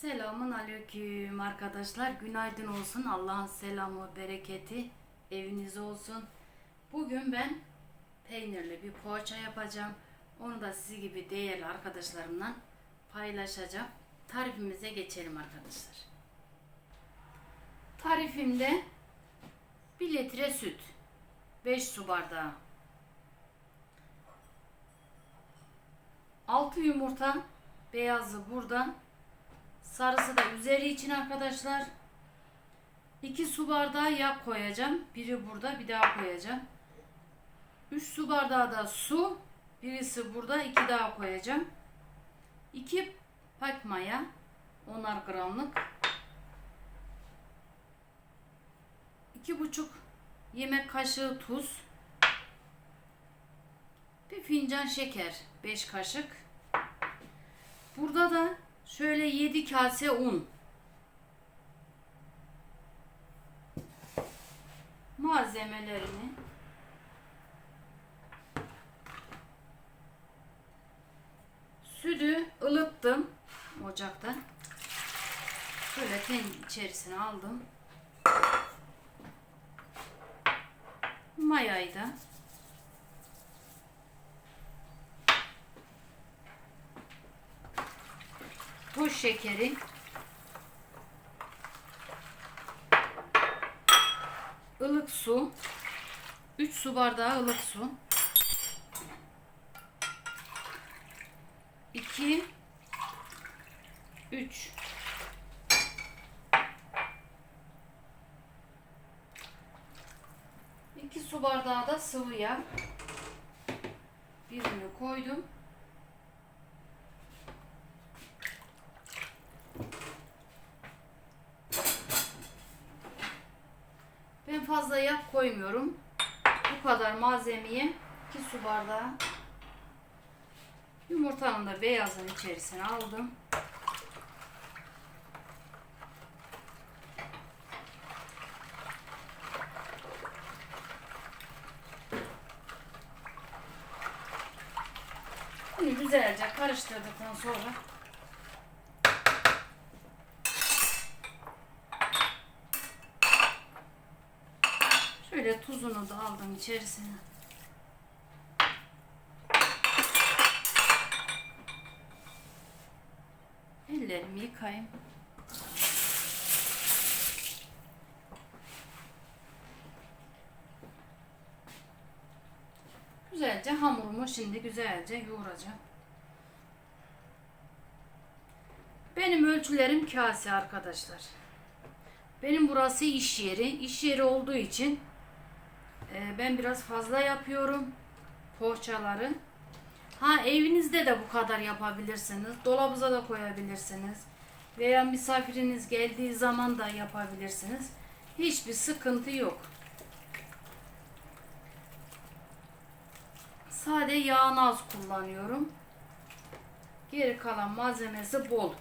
Selamun aleyküm arkadaşlar. Günaydın olsun. Allah'ın selamı, bereketi evinize olsun. Bugün ben peynirli bir poğaça yapacağım. Onu da sizi gibi değerli arkadaşlarımla paylaşacağım. Tarifimize geçelim arkadaşlar. Tarifimde 1 litre süt, 5 su bardağı, 6 yumurta, beyazı burada, Sarısı da üzeri için arkadaşlar. 2 su bardağı yağ koyacağım. Biri burada bir daha koyacağım. 3 su bardağı da su. Birisi burada iki daha koyacağım. 2 pak maya. 10'ar gramlık. 2,5 yemek kaşığı tuz. Bir fincan şeker. 5 kaşık. Burada da Şöyle 7 kase un. Malzemelerini Sütü ılıttım ocakta. Şöyle ten içerisine aldım. Mayayı da toz şekeri, ılık su, 3 su bardağı ılık su, 2 3 2 su bardağı da sıvı yağ. Birini koydum. Ben fazla yağ koymuyorum. Bu kadar malzemeyi 2 su bardağı yumurtanın da beyazını içerisine aldım. Bunu güzelce karıştırdıktan sonra Şöyle tuzunu da aldım içerisine. Ellerimi yıkayayım. Güzelce hamurumu şimdi güzelce yoğuracağım. Benim ölçülerim kase arkadaşlar. Benim burası iş yeri. İş yeri olduğu için e, ben biraz fazla yapıyorum poğaçaları. Ha evinizde de bu kadar yapabilirsiniz. Dolabınıza da koyabilirsiniz. Veya misafiriniz geldiği zaman da yapabilirsiniz. Hiçbir sıkıntı yok. Sade yağını az kullanıyorum. Geri kalan malzemesi bol.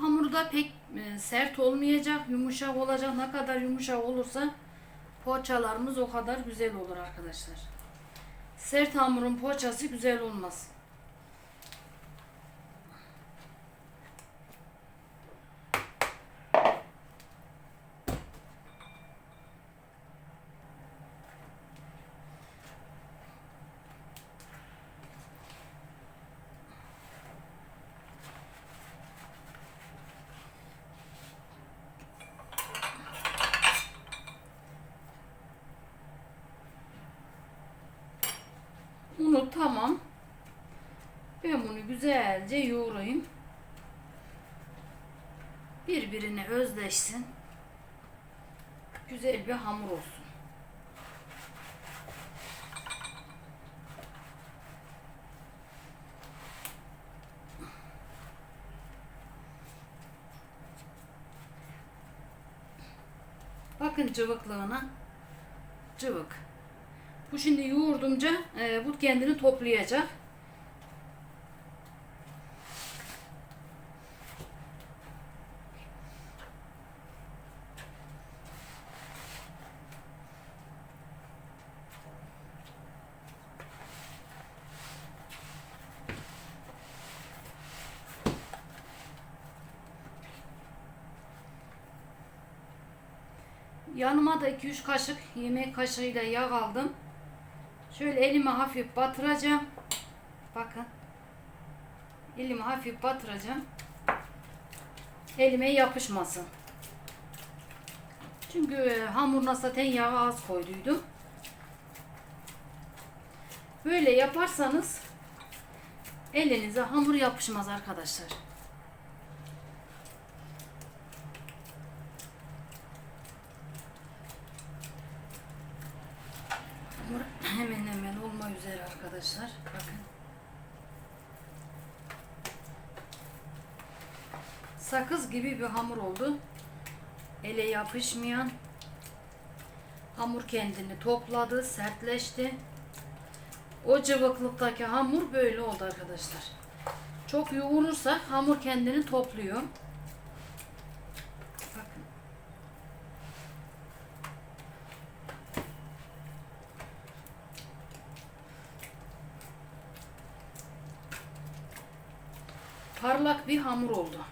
Hamuru da pek e, sert olmayacak, yumuşak olacak. Ne kadar yumuşak olursa poğaçalarımız o kadar güzel olur arkadaşlar. Sert hamurun poğaçası güzel olmaz. tamam. Ben bunu güzelce yoğurayım. Birbirine özdeşsin. Güzel bir hamur olsun. Bakın cıvıklığına. Cıvık. Bu şimdi yoğurdumca e, bu kendini toplayacak. Yanıma da 2-3 kaşık yemek kaşığıyla yağ aldım. Şöyle elime hafif batıracağım. Bakın. Elimi hafif batıracağım. Elime yapışmasın. Çünkü e, hamuruna zaten yağı az koyduydum. Böyle yaparsanız elinize hamur yapışmaz arkadaşlar. Hamur hemen hemen olma üzere arkadaşlar. Bakın. Sakız gibi bir hamur oldu. Ele yapışmayan. Hamur kendini topladı, sertleşti. O cıvıklıktaki hamur böyle oldu arkadaşlar. Çok yoğurursak hamur kendini topluyor. Bakın. Parlak bir hamur oldu.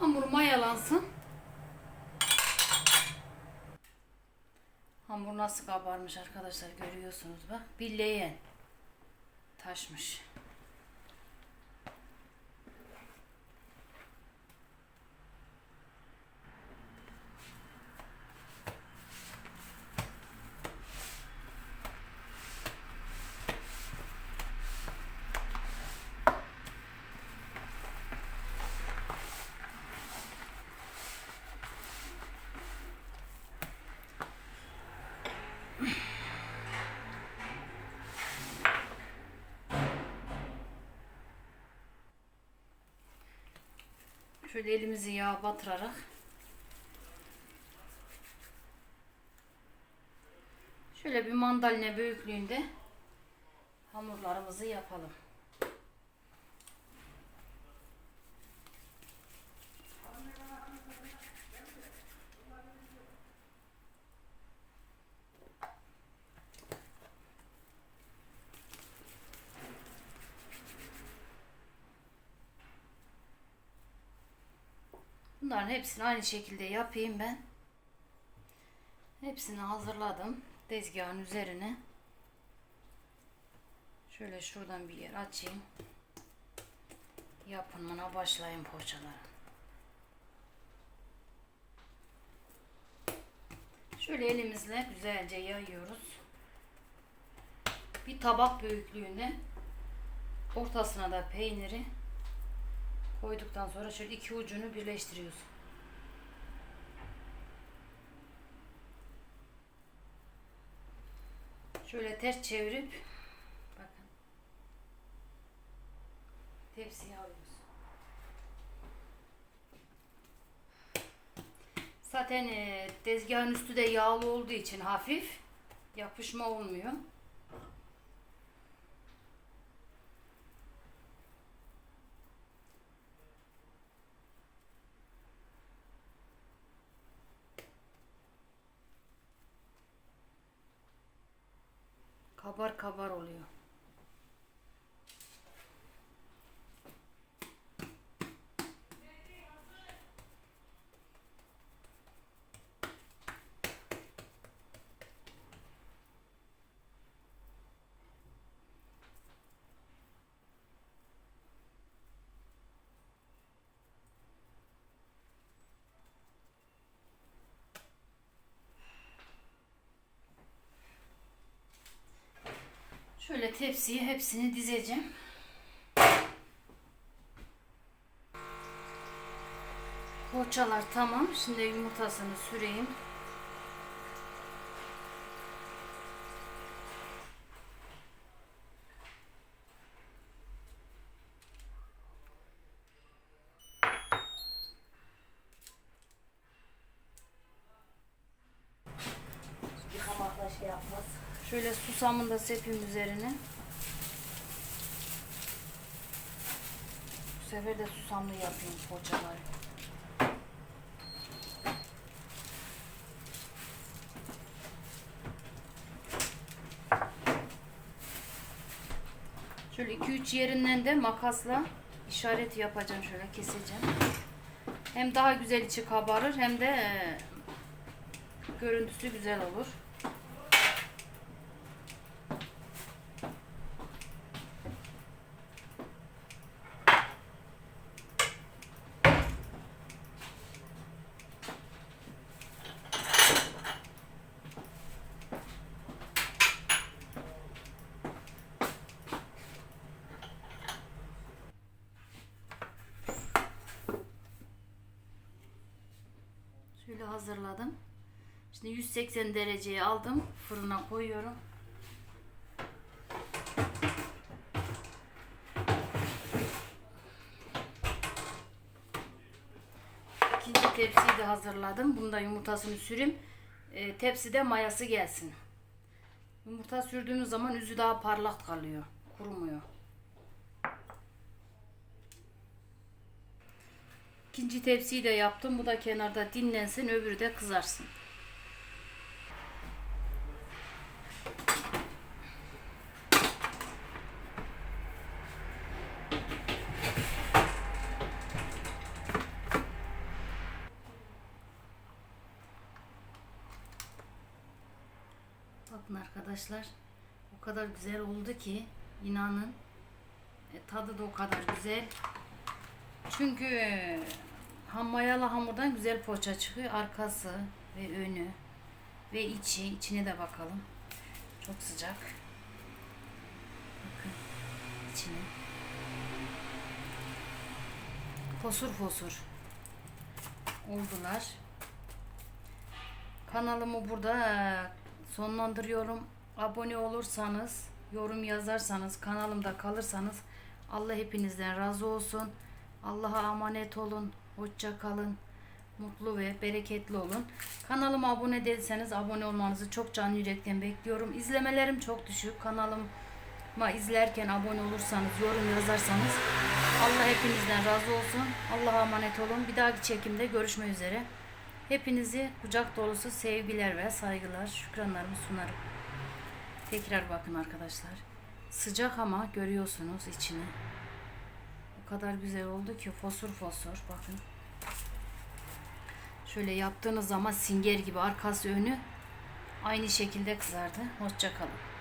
Hamur mayalansın. Hamur nasıl kabarmış arkadaşlar görüyorsunuz bak. Bir leğen taşmış. Şöyle elimizi yağa batırarak şöyle bir mandalina büyüklüğünde hamurlarımızı yapalım. Bunların hepsini aynı şekilde yapayım ben. Hepsini hazırladım tezgahın üzerine. Şöyle şuradan bir yer açayım. Yapımına başlayayım poğaçaları. Şöyle elimizle güzelce yayıyoruz. Bir tabak büyüklüğünde ortasına da peyniri koyduktan sonra şöyle iki ucunu birleştiriyoruz. Şöyle ters çevirip bakın tepsiye alıyoruz. Zaten e, tezgahın üstü de yağlı olduğu için hafif yapışma olmuyor. Kabar kabar oluyor. Şöyle tepsiye hepsini dizeceğim. Poğaçalar tamam. Şimdi yumurtasını süreyim. Şöyle susamını da sepeyim üzerine. Bu sefer de susamlı yapayım poğaçaları. Şöyle 2-3 yerinden de makasla işaret yapacağım şöyle keseceğim. Hem daha güzel içi kabarır hem de e, görüntüsü güzel olur. Şöyle hazırladım. Şimdi 180 dereceye aldım. Fırına koyuyorum. İkinci tepsiyi de hazırladım. Bunda yumurtasını süreyim. E, tepside mayası gelsin. Yumurta sürdüğümüz zaman üzü daha parlak kalıyor. Kurumuyor. İkinci tepsiyi de yaptım. Bu da kenarda dinlensin. Öbürü de kızarsın. Bakın arkadaşlar. O kadar güzel oldu ki inanın. E, tadı da o kadar güzel. Çünkü ham mayalı hamurdan güzel poğaça çıkıyor. Arkası ve önü ve içi. içine de bakalım. Çok sıcak. Bakın içine. Fosur fosur oldular. Kanalımı burada sonlandırıyorum. Abone olursanız, yorum yazarsanız, kanalımda kalırsanız Allah hepinizden razı olsun. Allah'a emanet olun. Hoşça kalın. Mutlu ve bereketli olun. Kanalıma abone değilseniz abone olmanızı çok can yürekten bekliyorum. İzlemelerim çok düşük. Kanalıma izlerken abone olursanız, yorum yazarsanız Allah hepinizden razı olsun. Allah'a emanet olun. Bir dahaki çekimde görüşmek üzere. Hepinizi kucak dolusu sevgiler ve saygılar, şükranlarımı sunarım. Tekrar bakın arkadaşlar. Sıcak ama görüyorsunuz içini. Kadar güzel oldu ki fosur fosur bakın. Şöyle yaptığınız zaman singer gibi arkası önü aynı şekilde kızardı. Hoşça kalın.